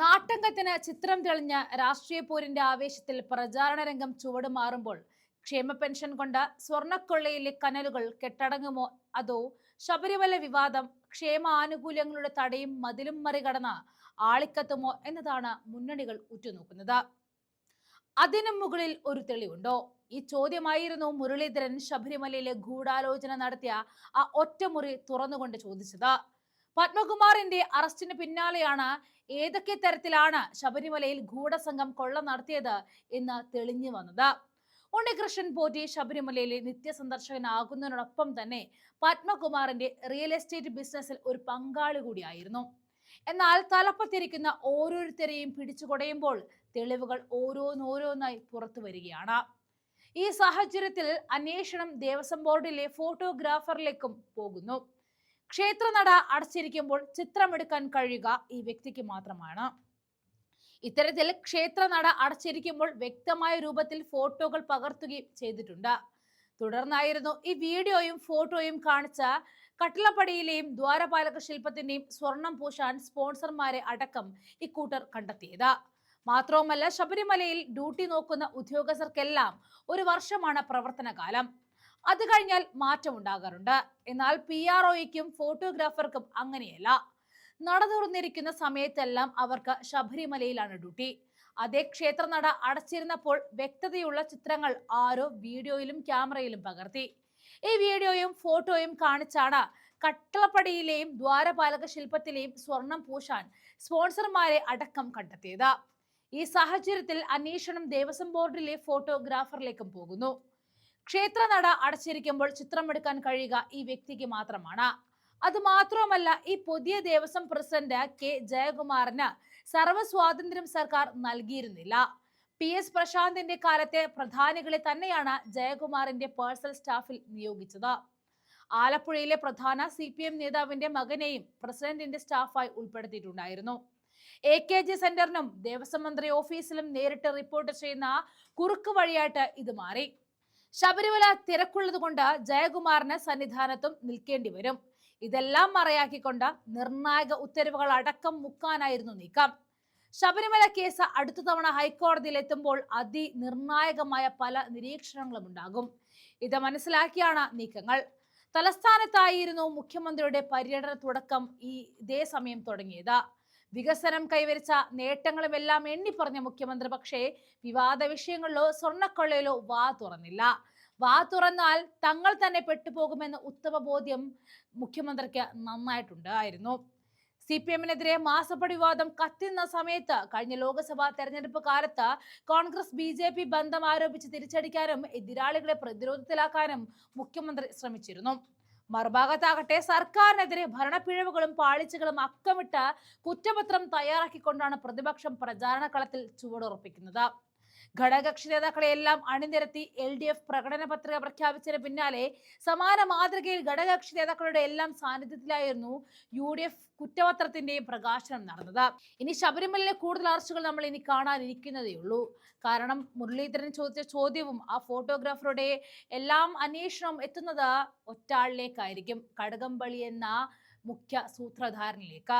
നാട്ടങ്കത്തിന് ചിത്രം തെളിഞ്ഞ രാഷ്ട്രീയ പോരിന്റെ ആവേശത്തിൽ പ്രചാരണ രംഗം ചുവടുമാറുമ്പോൾ ക്ഷേമ പെൻഷൻ കൊണ്ട് സ്വർണക്കൊള്ളയിലെ കനലുകൾ കെട്ടടങ്ങുമോ? അതോ ശബരിമല വിവാദം ക്ഷേമ ആനുകൂല്യങ്ങളുടെ തടയും മതിലും മറികടന്ന ആളിക്കത്തുമോ എന്നതാണ് മുന്നണികൾ ഉറ്റുനോക്കുന്നത്. അതിനും മുകളിൽ ഒരു തെളിവുണ്ടോ? ഈ ചോദ്യമായിരുന്നു മുരളീധരൻ ശബരിമലയിലെ ഗൂഢാലോചന നടത്തിയ ആ ഒറ്റമുറി തുറന്നുകൊണ്ട് ചോദിച്ചത്. പത്മകുമാറിന്റെ അറസ്റ്റിന് പിന്നാലെയാണ് ഏതൊക്കെ തരത്തിലാണ് ശബരിമലയിൽ ഗൂഢസംഘം കൊള്ള നടത്തിയത് എന്ന് തെളിഞ്ഞു വന്നത്. ഉണ്ണികൃഷ്ണൻ പോറ്റി ശബരിമലയിലെ നിത്യസന്ദർശകനാകുന്നതിനോടൊപ്പം തന്നെ പത്മകുമാറിന്റെ റിയൽ എസ്റ്റേറ്റ് ബിസിനസ്സിൽ ഒരു പങ്കാളി കൂടിയായിരുന്നു. എന്നാൽ തലപ്പത്തിരിക്കുന്ന ഓരോരുത്തരെയും പിടിച്ചുകൊടയുമ്പോൾ തെളിവുകൾ ഓരോന്നോരോന്നായി പുറത്തു വരികയാണ്. ഈ സാഹചര്യത്തിൽ അന്വേഷണം ദേവസ്വം ബോർഡിലെ ഫോട്ടോഗ്രാഫറിലേക്കും പോകുന്നു. ക്ഷേത്രനട അടച്ചിരിക്കുമ്പോൾ ചിത്രമെടുക്കാൻ കഴിയുക ഈ വ്യക്തിക്ക് മാത്രമാണ്. ഇത്തരത്തിൽ ക്ഷേത്രനട അടച്ചിരിക്കുമ്പോൾ വ്യക്തമായ രൂപത്തിൽ ഫോട്ടോകൾ പകർത്തുകയും ചെയ്തിട്ടുണ്ട്. തുടർന്നായിരുന്നു ഈ വീഡിയോയും ഫോട്ടോയും കാണിച്ച കട്ടിളപ്പടിയിലെയും ദ്വാരപാലക ശില്പത്തിന്റെയും സ്വർണം പൂശാൻ സ്പോൺസർമാരെ അടക്കം ഇക്കൂട്ടർ കണ്ടെത്തിയത്. മാത്രവുമല്ല ശബരിമലയിൽ ഡ്യൂട്ടി നോക്കുന്ന ഉദ്യോഗസ്ഥർക്കെല്ലാം ഒരു വർഷമാണ് പ്രവർത്തനകാലം. അത് കഴിഞ്ഞാൽ മാറ്റം ഉണ്ടാകാറുണ്ട്. എന്നാൽ പി ആർ ഒയ്ക്കും ഫോട്ടോഗ്രാഫർക്കും അങ്ങനെയല്ല. നട തുറന്നിരിക്കുന്ന സമയത്തെല്ലാം അവർക്ക് ശബരിമലയിലാണ് ഡ്യൂട്ടി. അതേ ക്ഷേത്രനട അടച്ചിരുന്നപ്പോൾ വ്യക്തതയുള്ള ചിത്രങ്ങൾ ആരോ വീഡിയോയിലും ക്യാമറയിലും പകർത്തി. ഈ വീഡിയോയും ഫോട്ടോയും കാണിച്ചാണ് കട്ടളപ്പടിയിലെയും ദ്വാരപാലക ശില്പത്തിലെയും സ്വർണം പൂശാൻ സ്പോൺസർമാരെ അടക്കം കണ്ടെത്തിയത്. ഈ സാഹചര്യത്തിൽ അന്വേഷണം ദേവസ്വം ബോർഡിലെ ഫോട്ടോഗ്രാഫറിലേക്കും പോകുന്നു. ക്ഷേത്രനട അടച്ചിരിക്കുമ്പോൾ ചിത്രമെടുക്കാൻ കഴിയുക ഈ വ്യക്തിക്ക് മാത്രമാണ്. അത് മാത്രമല്ല ഈ പുതിയ ദേവസ്വം പ്രസിഡന്റ് കെ. ജയകുമാറിന് സർവസ്വാതന്ത്ര്യം സർക്കാർ നൽകിയിരുന്നില്ല. പി. എസ്. പ്രശാന്തിന്റെ കാലത്തെ പ്രധാനികളെ തന്നെയാണ് ജയകുമാറിന്റെ പേഴ്സണൽ സ്റ്റാഫിൽ നിയോഗിച്ചത്. ആലപ്പുഴയിലെ പ്രധാന സി. പി. എം. നേതാവിന്റെ മകനെയും പ്രസിഡന്റിന്റെ സ്റ്റാഫായി ഉൾപ്പെടുത്തിയിട്ടുണ്ടായിരുന്നു. എ. കെ. ജി. സെന്ററിനും ദേവസ്വം മന്ത്രി ഓഫീസിലും നേരിട്ട് റിപ്പോർട്ട് ചെയ്യുന്ന കുറുക്ക് വഴിയായിട്ട് ഇത് മാറി. ശബരിമല തിരക്കുള്ളത് കൊണ്ട് ജയകുമാറിന് സന്നിധാനത്തും നിൽക്കേണ്ടി വരും. ഇതെല്ലാം മറയാക്കിക്കൊണ്ട് നിർണായക ഉത്തരവുകൾ അടക്കം മുക്കാനായിരുന്നു നീക്കം. ശബരിമല കേസ് അടുത്ത തവണ ഹൈക്കോടതിയിൽ എത്തുമ്പോൾ അതിനിർണായകമായ പല നിരീക്ഷണങ്ങളും ഉണ്ടാകും. ഇത് മനസ്സിലാക്കിയാണ് നീക്കങ്ങൾ. തലസ്ഥാനത്തായിരുന്നു മുഖ്യമന്ത്രിയുടെ പര്യടന തുടക്കം ഈ ഇതേ സമയം തുടങ്ങിയത്. വികസനം കൈവരിച്ച നേട്ടങ്ങളുമെല്ലാം എണ്ണിപ്പറഞ്ഞ മുഖ്യമന്ത്രി പക്ഷേ വിവാദ വിഷയങ്ങളിലോ സ്വർണക്കൊള്ളയിലോ വാ തുറന്നില്ല. വാ തുറന്നാൽ തങ്ങൾ തന്നെ പെട്ടുപോകുമെന്ന ഉത്തമ ബോധ്യം മുഖ്യമന്ത്രിക്ക് നന്നായിട്ടുണ്ടായിരുന്നു. സി പി എമ്മിനെതിരെ മാസപ്പടി വിവാദം കത്തുന്ന സമയത്ത് കഴിഞ്ഞ ലോക്സഭാ തെരഞ്ഞെടുപ്പ് കാലത്ത് കോൺഗ്രസ് ബി ജെ പി ബന്ധം ആരോപിച്ച് തിരിച്ചടിക്കാനും എതിരാളികളെ പ്രതിരോധത്തിലാക്കാനും മുഖ്യമന്ത്രി ശ്രമിച്ചിരുന്നു. മറുഭാഗത്താകട്ടെ സർക്കാരിനെതിരെ ഭരണപ്പിഴവുകളും പാളിച്ചകളും അക്കമിട്ട് കുറ്റപത്രം തയ്യാറാക്കിക്കൊണ്ടാണ് പ്രതിപക്ഷം പ്രചാരണ കളത്തിൽ ചുവടുറപ്പിക്കുന്നത്. ഘടകകക്ഷി നേതാക്കളെ എല്ലാം അണിനിരത്തി എൽ ഡി എഫ് പ്രകടന പത്രിക പ്രഖ്യാപിച്ചതിന് പിന്നാലെ സമാന മാതൃകയിൽ ഘടകകക്ഷി നേതാക്കളുടെ എല്ലാം സാന്നിധ്യത്തിലായിരുന്നു യു ഡി എഫ് കുറ്റപത്രത്തിന്റെയും പ്രകാശനം നടന്നത്. ഇനി ശബരിമലയിലെ കൂടുതൽ അറസ്റ്റുകൾ നമ്മൾ ഇനി കാണാനിരിക്കുന്നതേ ഉള്ളൂ. കാരണം മുരളീധരൻ ചോദിച്ച ചോദ്യവും ആ ഫോട്ടോഗ്രാഫറുടെ എല്ലാം അന്വേഷണം എത്തുന്നത് ഒറ്റാളിലേക്കായിരിക്കും. കടകംപള്ളി എന്ന മുഖ്യ സൂത്രധാരനിലേക്ക്.